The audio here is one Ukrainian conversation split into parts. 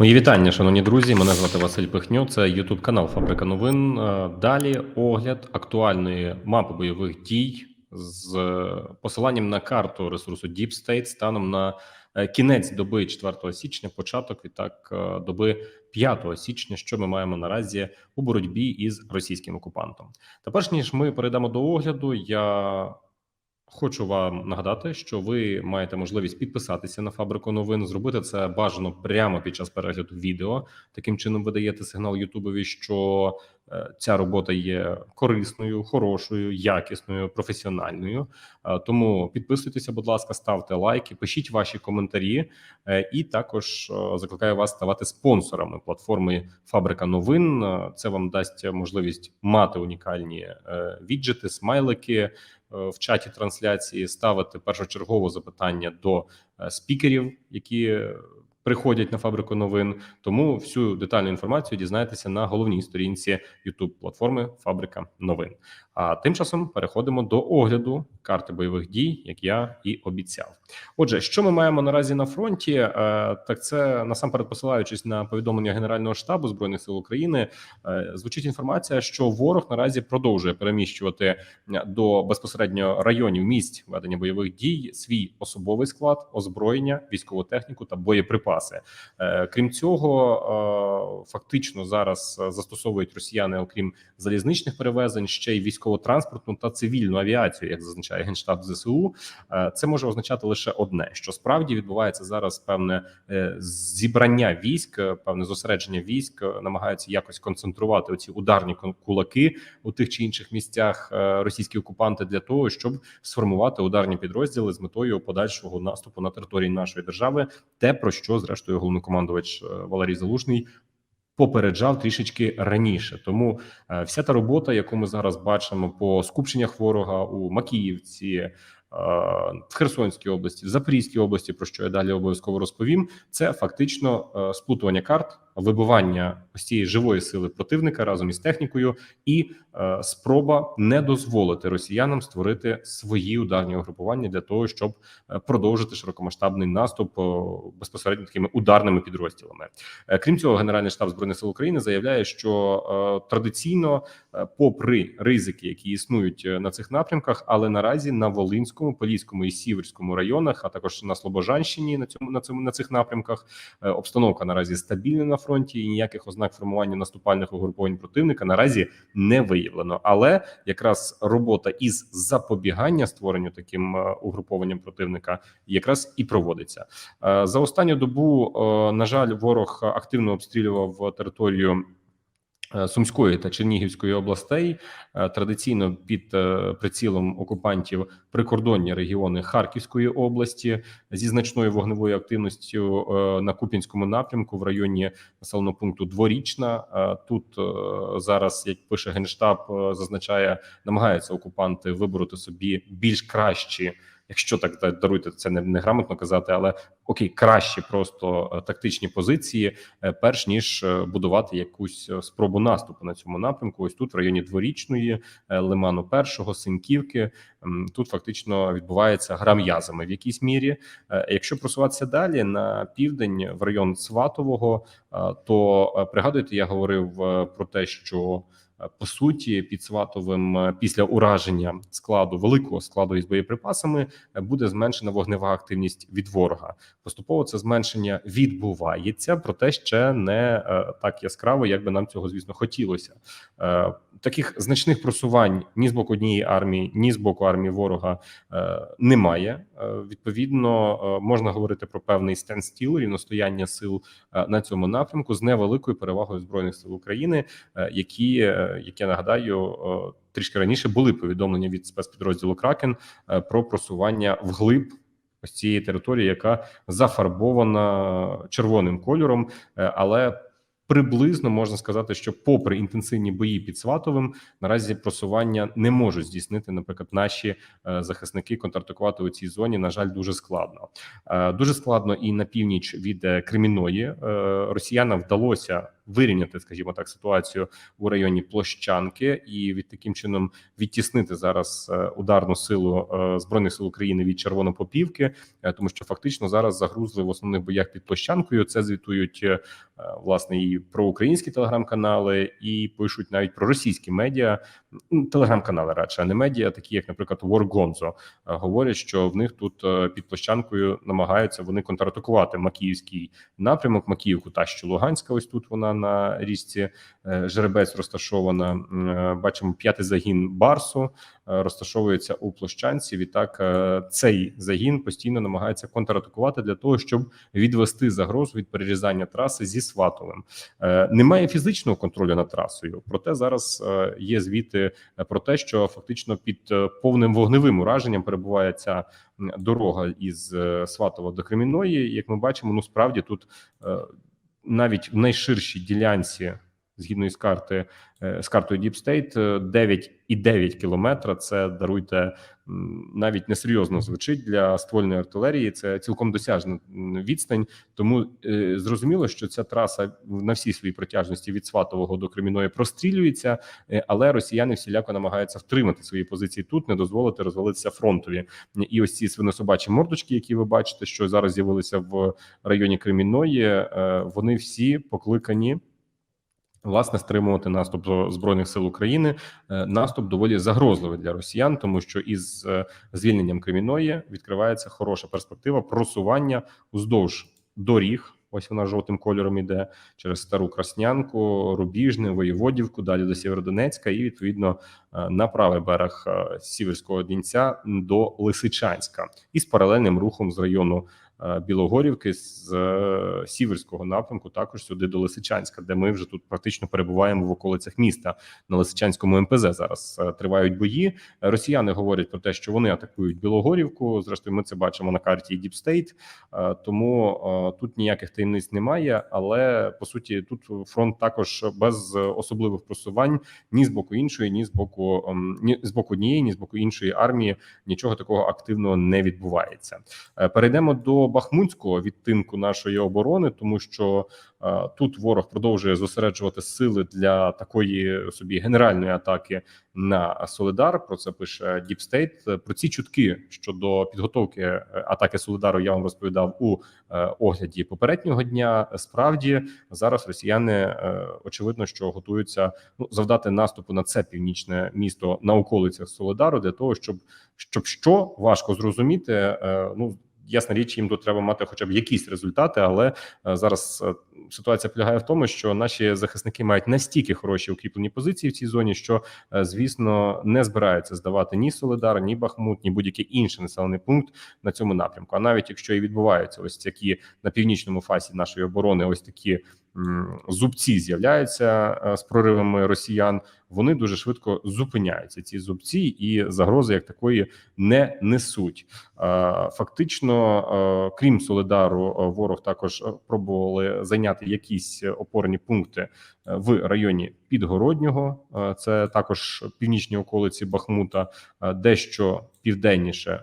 Мої вітання, шановні друзі. Мене звати Василь Пихньо. Це Ютуб канал Фабрика новин. Е, Далі огляд актуальної мапи бойових дій з е, посиланням на карту ресурсу Deep State станом на е, кінець доби 4 січня, початок відтак доби 5 січня, що ми маємо наразі у боротьбі із російським окупантом. Та перш ніж ми перейдемо до огляду, я Хочу вам нагадати, що ви маєте можливість підписатися на фабрику новин. Зробити це бажано прямо під час перегляду відео. Таким чином ви даєте сигнал Ютубові, що е, ця робота є корисною, хорошою, якісною, професіональною. Е, Тому підписуйтеся, будь ласка, ставте лайки, пишіть ваші коментарі, е, і також закликаю вас ставати спонсорами платформи Фабрика новин. Це вам дасть можливість мати унікальні віджити, смайлики в чаті трансляції, ставити першочергово запитання до е, спікерів, які е, приходять на фабрику новин. Тому всю детальну інформацію дізнаєтеся на головній сторінці youtube платформи Фабрика новин. А тим часом переходимо до огляду карти бойових дій, як я і обіцяв. Отже, що ми маємо наразі на фронті? Е, Так, це насамперед посилаючись на повідомлення Генерального штабу збройних сил України, е, звучить інформація, що ворог наразі продовжує переміщувати до безпосередньо районів місць ведення бойових дій свій особовий склад, озброєння, військову техніку та боєприпаси. Е, Крім цього, е, фактично зараз е, застосовують росіяни, окрім залізничних перевезень, ще й військово-транспортну та цивільну авіацію, як зазначає генштаб ЗСУ. Е, Це може означати лише одне: що справді відбувається зараз певне е, зібрання військ, е, певне зосередження військ, намагаються якось концентрувати оці ударні кулаки у тих чи інших місцях російські окупанти для того, щоб сформувати ударні підрозділи з метою подальшого наступу на території нашої держави, те про що зрештою головнокомандувач Валерій Залужний. Попереджав трішечки раніше, тому е, вся та робота, яку ми зараз бачимо по скупченнях ворога у Макіївці, е, в Херсонській області, в Запорізькій області, про що я далі обов'язково розповім, це фактично е, сплутування карт, вибивання ось цієї живої сили противника разом із технікою, і е, спроба не дозволити росіянам створити свої ударні угрупування для того, щоб е, продовжити широкомасштабний наступ е, безпосередньо такими ударними підрозділами. Е, Крім цього, Генеральний штаб збройних сил України заявляє, що е, традиційно, е, попри ризики, які існують на цих напрямках, але наразі на Волинському, Поліському і Сіверському районах, а також на Слобожанщині на цьому на цьому на цих напрямках, е, обстановка наразі стабільна на фронті, і ніяких ознак формування наступальних угруповань противника наразі не виявлено. Але якраз робота із запобігання створенню таким е, угрупованням противника якраз і проводиться. Е, За останню добу, е, на жаль, ворог активно обстрілював територію. Е, Сумської та Чернігівської областей Е, традиційно під е, прицілом окупантів прикордонні регіони Харківської області зі значною вогневою активністю на Купінському напрямку в районі населеного пункту Дворічна. Тут зараз, як пише генштаб, зазначає, намагаються окупанти вибороти собі більш кращі якщо так даруйте це не, грамотно казати, але окей, кращі просто е, тактичні позиції, е, перш ніж е, будувати якусь спробу наступу на цьому напрямку. Ось тут в районі дворічної лиману першого Синьківки. Тут фактично відбувається гра м'язами в якійсь мірі. Якщо просуватися далі на південь в район Сватового, то е, пригадуєте, я говорив про те, що по суті під Сватовим е, після ураження складу великого складу із боєприпасами е, буде зменшена вогнева активність від ворога. Поступово це зменшення відбувається, проте ще не е, так яскраво, як би нам цього звісно хотілося. Е, Таких значних просувань ні з боку однієї армії, ні з боку армії ворога е, немає. Е, Відповідно, е, можна говорити про певний стендстіл, рівностояння сил е, на цьому напрямку з невеликою перевагою збройних сил України, е, які, е, як я нагадаю, е, трішки раніше були повідомлення від спецпідрозділу Кракен е, про просування вглиб ось цієї території, яка зафарбована червоним кольором, е, але приблизно можна сказати, що, попри інтенсивні бої під Сватовим, наразі просування не можуть здійснити, наприклад, наші захисники контратакувати у цій зоні. На жаль, дуже складно. Дуже складно і на північ від Креміної. Росіянам вдалося вирівняти, скажімо так, ситуацію у районі площанки і від таким чином відтіснити зараз е, ударну силу е, збройних сил України від червонопопівки, е, тому що фактично зараз загрузли в основних боях під площанкою. Це звітують власне і про українські телеграм-канали, і пишуть навіть про російські медіа, телеграм-канали радше, а не медіа, такі як, наприклад, Воргонзо, е, говорять, що в них тут е, під площанкою намагаються вони контратакувати Макіївський напрямок, Макіївку, та що Луганська. Ось тут вона на річці е, Жеребець розташована. Бачимо п'ятий загін Барсу розташовується у площанці. Відтак е, цей загін постійно намагається контратакувати для того, щоб відвести загрозу від перерізання траси зі Сватовим. Е, Немає фізичного контролю над трасою, проте зараз е, є звіти про те, що фактично під е, повним вогневим ураженням перебуває ця дорога із е, Сватова до Кремінної. Як ми бачимо, ну справді тут е, навіть в найширшій ділянці. Згідно із карти е, з картою Deep State, е, 9,9 кілометра. Це даруйте навіть несерйозно звучить для ствольної артилерії. Це цілком досяжна відстань. Тому е, зрозуміло, що ця траса на всій своїй протяжності від Сватового до Креміної прострілюється, е, але росіяни всіляко намагаються втримати свої позиції тут, не дозволити розвалитися фронтові. І ось ці свинособачі мордочки, які ви бачите, що зараз з'явилися в районі Кремінної, е, вони всі покликані. Власне, стримувати наступ збройних сил України. Е, Наступ доволі загрозливий для росіян, тому що із е, звільненням Креміної відкривається хороша перспектива просування уздовж доріг. Ось вона жовтим кольором іде через стару Краснянку, Рубіжне, Воєводівку, далі до Сєвєродонецька, і відповідно е, на правий берег Сіверського Дінця до Лисичанська із паралельним рухом з району Білогорівки з е, сіверського напрямку, також сюди до Лисичанська, де ми вже тут практично перебуваємо в околицях міста на Лисичанському МПЗ. Зараз е, тривають бої. Росіяни говорять про те, що вони атакують Білогорівку. Зрештою, ми це бачимо на карті Е, тому е, тут ніяких таємниць немає. Але по суті, тут фронт також без особливих просувань ні з боку іншої, ні з боку ем, ні з боку однієї, ні з боку іншої армії нічого такого активного не відбувається. Е, Перейдемо до Бахмутського відтинку нашої оборони, тому що е, тут ворог продовжує зосереджувати сили для такої собі генеральної атаки на Солидар. Про це пише State. Про ці чутки щодо підготовки е, атаки Солидару я вам розповідав у е, огляді попереднього дня. Справді зараз росіяни очевидно, що готуються ну завдати наступу на це північне місто на околицях Солидару для того, щоб щоб що важко зрозуміти. Ну ясна річ, їм тут треба мати хоча б якісь результати, але е, зараз е, ситуація полягає в тому, що наші захисники мають настільки хороші укріплені позиції в цій зоні, що е, звісно не збираються здавати ні Солидар, ні Бахмут, ні будь-який інший населений пункт на цьому напрямку. А навіть якщо і відбуваються ось такі на північному фасі нашої оборони, ось такі зубці з'являються з проривами росіян. Вони дуже швидко зупиняються. Ці зубці і загрози як такої не несуть. Е, Фактично, е, крім Солидару, е, ворог також пробували зайняти якісь опорні пункти в районі Підгороднього. Це також північні околиці Бахмута, дещо південніше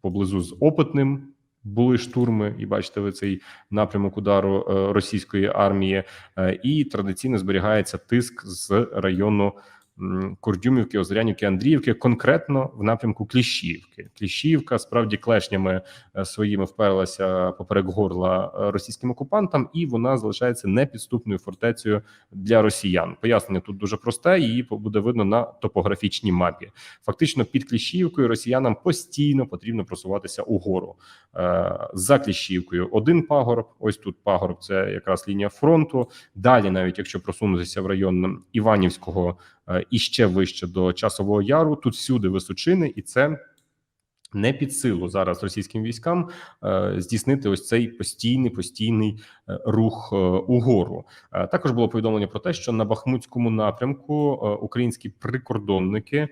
поблизу з опитним. Були штурми, і бачите, ви цей напрямок удару е, російської армії, Е, і традиційно зберігається тиск з району Кордюмівки, Озерянівки, Андріївки, конкретно в напрямку Кліщівки. Кліщівка справді клешнями е, своїми вперлася поперек горла е, російським окупантам, і вона залишається непідступною фортецею для росіян. Пояснення тут дуже просте. Її буде видно на топографічній мапі. Фактично, під Кліщівкою росіянам постійно потрібно просуватися угору. Е, За Кліщівкою один пагорб. Ось тут пагорб, це якраз лінія фронту. Далі, навіть якщо просунутися в район Іванівського і ще вище до часового яру, тут всюди височини, і це. Не під силу зараз російським військам е, здійснити ось цей постійний постійний е, рух е, угору. Е, також було повідомлення про те, що на Бахмутському напрямку е, українські прикордонники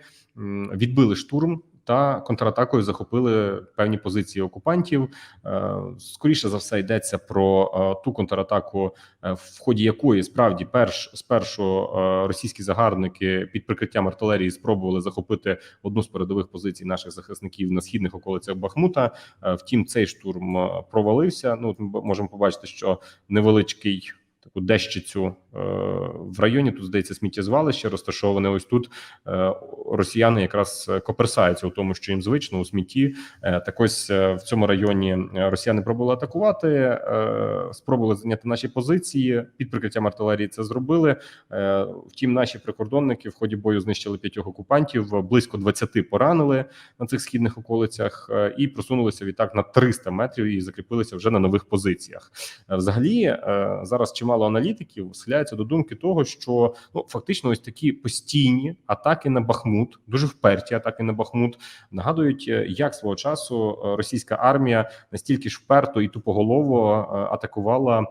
відбили штурм та контратакою захопили певні позиції окупантів. Е, Скоріше за все йдеться про е, ту контратаку, е, в ході якої справді перш спершу російські загарбники під прикриттям артилерії спробували захопити одну з передових позицій наших захисників на східних околицях Бахмута. Втім, цей штурм провалився. Ну ми можемо побачити, що невеличкий таку дещицю в районі. Тут здається сміттєзвалище розташоване. Ось тут е, росіяни якраз коперсаються у тому, що їм звично у смітті. Е, Так ось е, в цьому районі е, росіяни пробували атакувати, е, спробували зайняти наші позиції під прикриттям артилерії. Це зробили. Е, Втім, наші прикордонники в ході бою знищили п'ятьох окупантів, близько 20 поранили на цих східних околицях е, і просунулися відтак на 300 метрів і закріпилися вже на нових позиціях. Е, Взагалі, е, зараз чимало аналітиків схиляються до думки того, що ну фактично ось такі постійні атаки на Бахмут, дуже вперті атаки на Бахмут, нагадують, е, як свого часу е, російська армія настільки ж вперто і тупоголово е, атакувала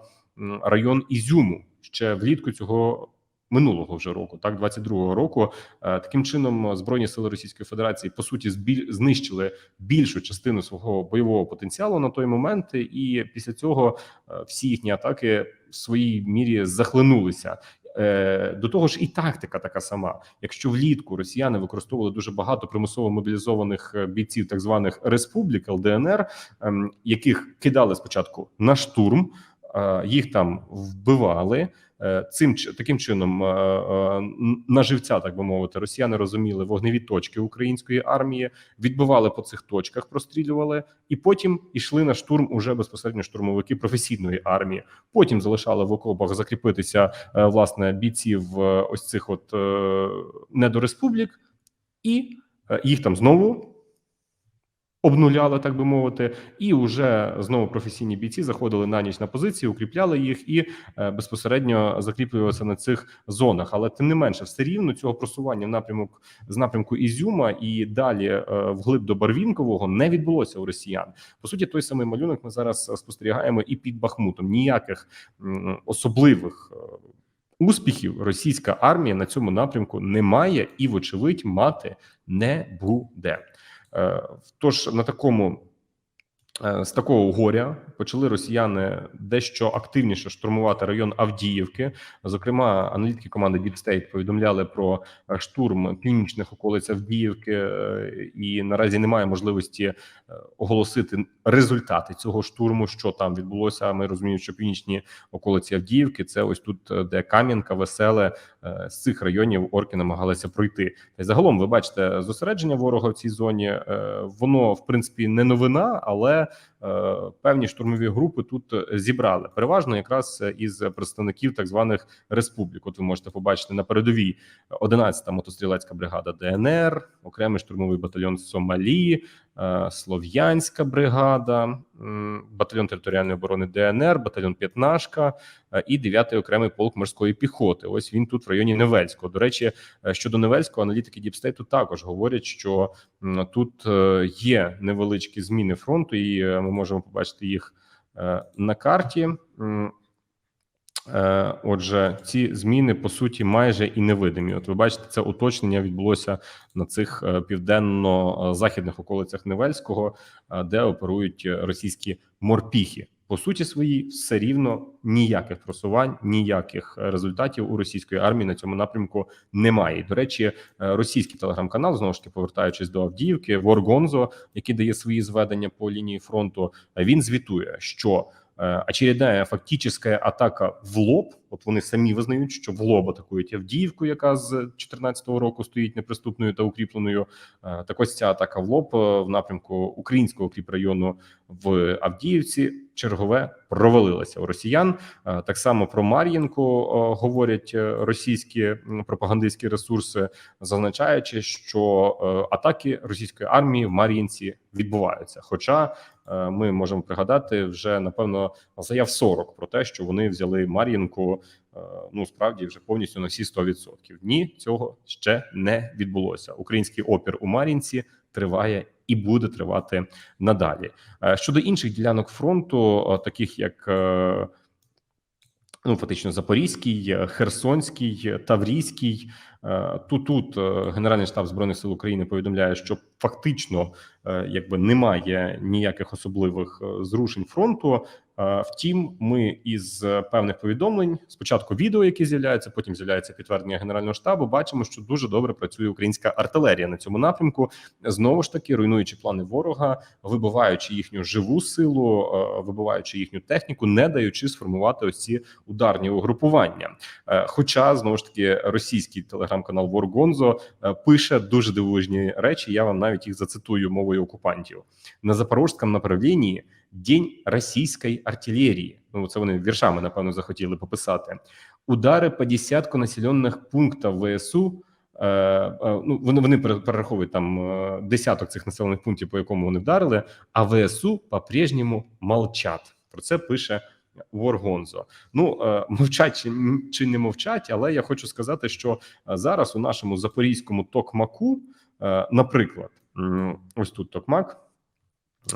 район Ізюму ще влітку цього. Минулого вже року, так 22-го року, Е, таким чином збройні сили Російської Федерації по суті збіль знищили більшу частину свого бойового потенціалу на той момент, і після цього е, всі їхні атаки в своїй мірі захлинулися. Е, До того ж, і тактика така сама. Якщо влітку росіяни використовували дуже багато примусово мобілізованих е, бійців, так званих республік ЛДНР, ем, яких кидали спочатку на штурм, е, їх там вбивали. Е, Цим таким чином е, е, на живця, так би мовити, росіяни розуміли вогневі точки української армії, відбивали по цих точках, прострілювали, і потім йшли на штурм уже безпосередньо штурмовики професійної армії. Потім залишали в окопах закріпитися власне бійців ось цих от недореспублік, і їх там знову обнуляли, так би мовити, і вже знову професійні бійці заходили на ніч на позиції, укріпляли їх і е, безпосередньо закріплювалися на цих зонах. Але тим не менше, все рівно цього просування в напрямок з напрямку Ізюма і далі е, вглиб до Барвінкового не відбулося у росіян. По суті, той самий малюнок ми зараз спостерігаємо і під Бахмутом. Ніяких особливих. е, Успіхів російська армія на цьому напрямку не має і, вочевидь, мати не буде. Е, Тож на такому е, з такого горя почали росіяни дещо активніше штурмувати район Авдіївки. Зокрема, аналітики команди Deep State повідомляли про е, штурм північних околиць Авдіївки, і наразі немає можливості оголосити результати цього штурму. Що там відбулося? Ми розуміємо, що північні околиці Авдіївки це ось тут, е, де Кам'янка, Веселе е, з цих районів орки намагалися пройти. Загалом, ви бачите, зосередження ворога в цій зоні е, воно в принципі не новина, але певні штурмові групи тут е, зібрали переважно якраз е, із представників так званих республік. От ви можете побачити на передовій 11-та мотострілецька бригада ДНР, окремий штурмовий батальйон Сомалі, е, Слов'янська бригада, батальйон територіальної оборони ДНР, батальйон П'ятнашка е, і 9-й окремий полк морської піхоти. Ось він тут в районі Невельського. До речі, е, щодо Невельського, аналітики Діпстейту також говорять, що тут е, є невеличкі зміни фронту, і ми можемо побачити їх на карті. Е, Отже, ці зміни по суті майже і невидимі. От ви бачите, це уточнення відбулося на цих е, південно-західних околицях Невельського, е, де оперують російські морпіхи. По суті, своїй все рівно ніяких просувань, ніяких результатів у російської армії на цьому напрямку немає. До речі, російський телеграм-канал знову ж таки повертаючись до Авдіївки, Воргонзо, який дає свої зведення по лінії фронту, він звітує, що очередная фактическая атака в лоб. От вони самі визнають, що в лоб атакують Авдіївку, яка з 2014 року стоїть неприступною та укріпленою. Е, Так ось ця атака в лоб е, в напрямку українського кріпрайону в Авдіївці. Чергове провалилася у росіян. Е, Так само про Мар'їнку говорять російські пропагандистські ресурси, зазначаючи, що атаки російської армії в Мар'їнці відбуваються. Хоча ми можемо пригадати вже напевно заяв 40 про те, що вони взяли Мар'їнку. Е, Ну справді вже повністю на всі 100%. Ні, цього ще не відбулося. Український опір у Мар'їнці триває і буде тривати надалі. Е, Щодо інших ділянок фронту, е, таких як ну фактично Запорізький, Херсонський, Таврійський. Тут тут Генеральний штаб збройних сил України повідомляє, що фактично якби немає ніяких особливих зрушень фронту. Е, Втім, ми із е, певних повідомлень, спочатку відео, які з'являються, потім з'являється підтвердження генерального штабу. Бачимо, що дуже добре працює українська артилерія на цьому напрямку. Знову ж таки, руйнуючи плани ворога, вибиваючи їхню живу силу, е, вибиваючи їхню техніку, не даючи сформувати ось ці ударні угрупування. Хоча знову ж таки російський телеграм-канал Воргонзо пише дуже дивовижні речі. Я вам навіть їх зацитую мовою окупантів на запорожському направлінні День російської артилерії. Ну це вони віршами напевно захотіли пописати. Удари по десятку населених пунктів ВСУ. Е, е, ну вони вони перераховують там е, десяток цих населених пунктів, по якому вони вдарили. А ВСУ по-прежньому молчать. Про це пише Воргонзо. Ну мовчать чи, не мовчать, але я хочу сказати, що зараз у нашому запорізькому токмаку, наприклад, ось тут токмак.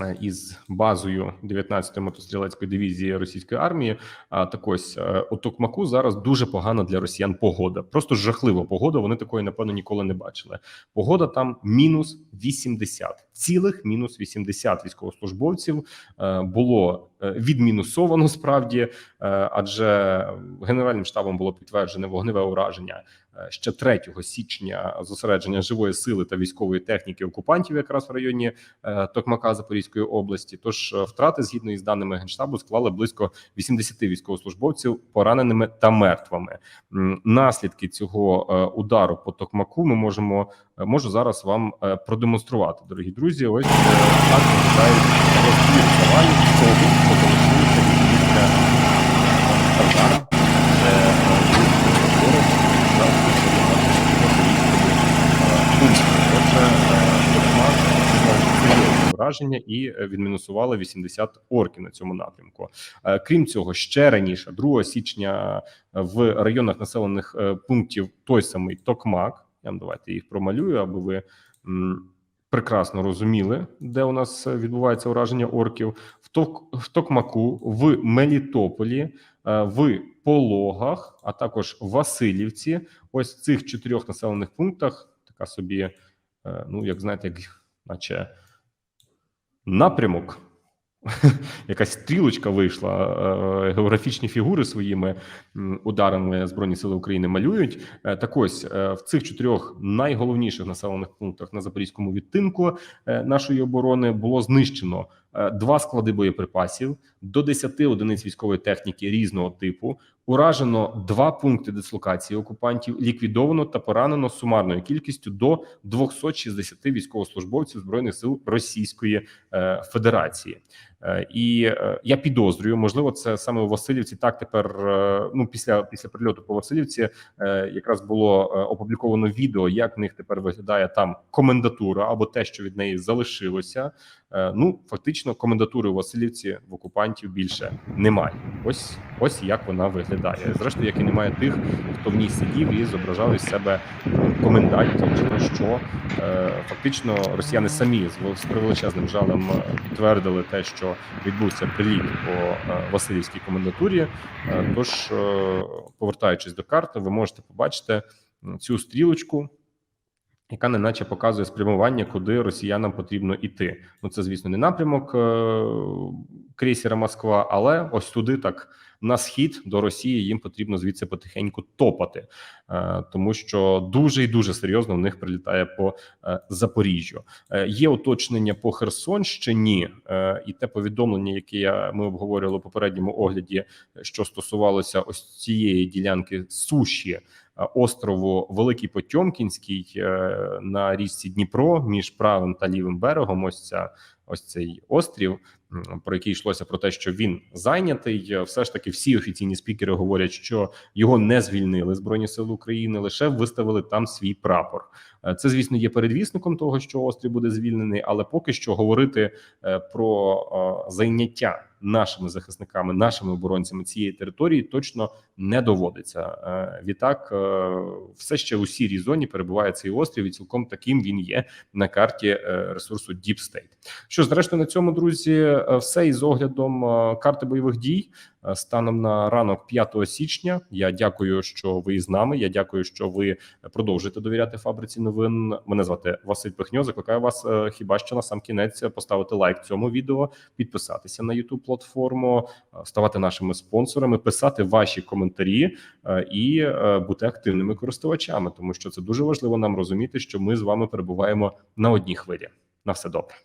Е, Із базою 19-ї мотострілецької дивізії російської армії, а так ось е, у Токмаку зараз дуже погана для росіян погода. Просто жахлива погода. Вони такої напевно ніколи не бачили. Погода там мінус 80. цілих мінус 80 військовослужбовців е, було відмінусовано справді, адже генеральним штабом було підтверджене вогневе ураження ще 3 січня зосередження живої сили та військової техніки окупантів, якраз в районі е, Токмака Запорізької області. Тож е, втрати згідно із даними генштабу склали близько 80 військовослужбовців пораненими та мертвими. Наслідки цього е, удару по Токмаку ми можемо е, можу зараз вам е, продемонструвати, дорогі друзі. Ось е, так виглядають розбір завалів е, Тарзана. Це е, ворог зараз Отже, е, Токмак отримав серйозне враження і е, відмінусували 80 орків на цьому напрямку. Е, Крім цього, ще раніше, 2 січня, е, в районах населених пунктів той самий Токмак. Я давайте їх промалюю, аби ви прекрасно розуміли, де у нас відбувається ураження орків. В Ток в Токмаку, в Мелітополі, в Пологах, а також в Васильівці. Ось в цих чотирьох населених пунктах така собі, ну як знаєте, як наче напрямок. Якась стрілочка вийшла, е, географічні фігури своїми ударами Збройні Сили України малюють. Е, Так ось е, в цих чотирьох найголовніших населених пунктах на запорізькому відтинку е, нашої оборони було знищено е, два склади боєприпасів, до 10 одиниць військової техніки різного типу. Уражено два пункти дислокації окупантів, ліквідовано та поранено сумарною кількістю до 260 військовослужбовців збройних сил Російської е, Федерації. Е, І е, я підозрюю, можливо, це саме у Васильівці. Так тепер е, ну після після прильоту по Васильівці якраз було опубліковано відео, як в них тепер виглядає там комендатура або те, що від неї залишилося. Ну фактично, комендатури у Васильівці в окупантів більше немає. Ось ось як вона виглядає. Зрештою, як і немає тих, хто в ній сидів і зображав із себе комендантів, то що фактично росіяни самі з превеличезним жалем підтвердили те, що відбувся приліт по е, Васильівській комендатурі. Е, Тож, е, повертаючись до карти, ви можете побачити цю стрілочку. Яка неначе показує спрямування, куди росіянам потрібно іти. Ну це, звісно, не напрямок крейсера Москва, але ось туди, так на схід до Росії, їм потрібно звідси потихеньку топати, е- тому що дуже і дуже серйозно в них прилітає по е- Запоріжжю. Е- є уточнення по Херсонщині, і те повідомлення, яке ми обговорювали у попередньому огляді, що стосувалося ось цієї ділянки суші острову Великий Потьомкінський на річці Дніпро між правим та лівим берегом. Ось ця ось цей острів, про який йшлося про те, що він зайнятий. Е, Все ж таки, всі офіційні спікери говорять, що його не звільнили збройні сили України, лише виставили там свій прапор. Е, Це, звісно, є передвісником того, що острів буде звільнений, але поки що говорити е, про зайняття нашими захисниками, нашими оборонцями цієї території точно не доводиться. Е, Відтак, е, все ще у сірій зоні перебуває цей острів, і цілком таким він є на карті е, ресурсу Deep State. Що зрештою, на цьому друзі, все із оглядом карти бойових дій. Е, станом на ранок 5 січня. Я дякую, що ви з нами. Я дякую, що ви продовжуєте довіряти фабриці новин. Мене звати Василь Пихньо. Закликаю вас е, хіба що на сам кінець поставити лайк цьому відео, підписатися на youtube платформу, е, ставати нашими спонсорами, писати ваші коментарі і бути активними користувачами, тому що це дуже важливо нам розуміти, що ми з вами перебуваємо на одній хвилі. На все добре.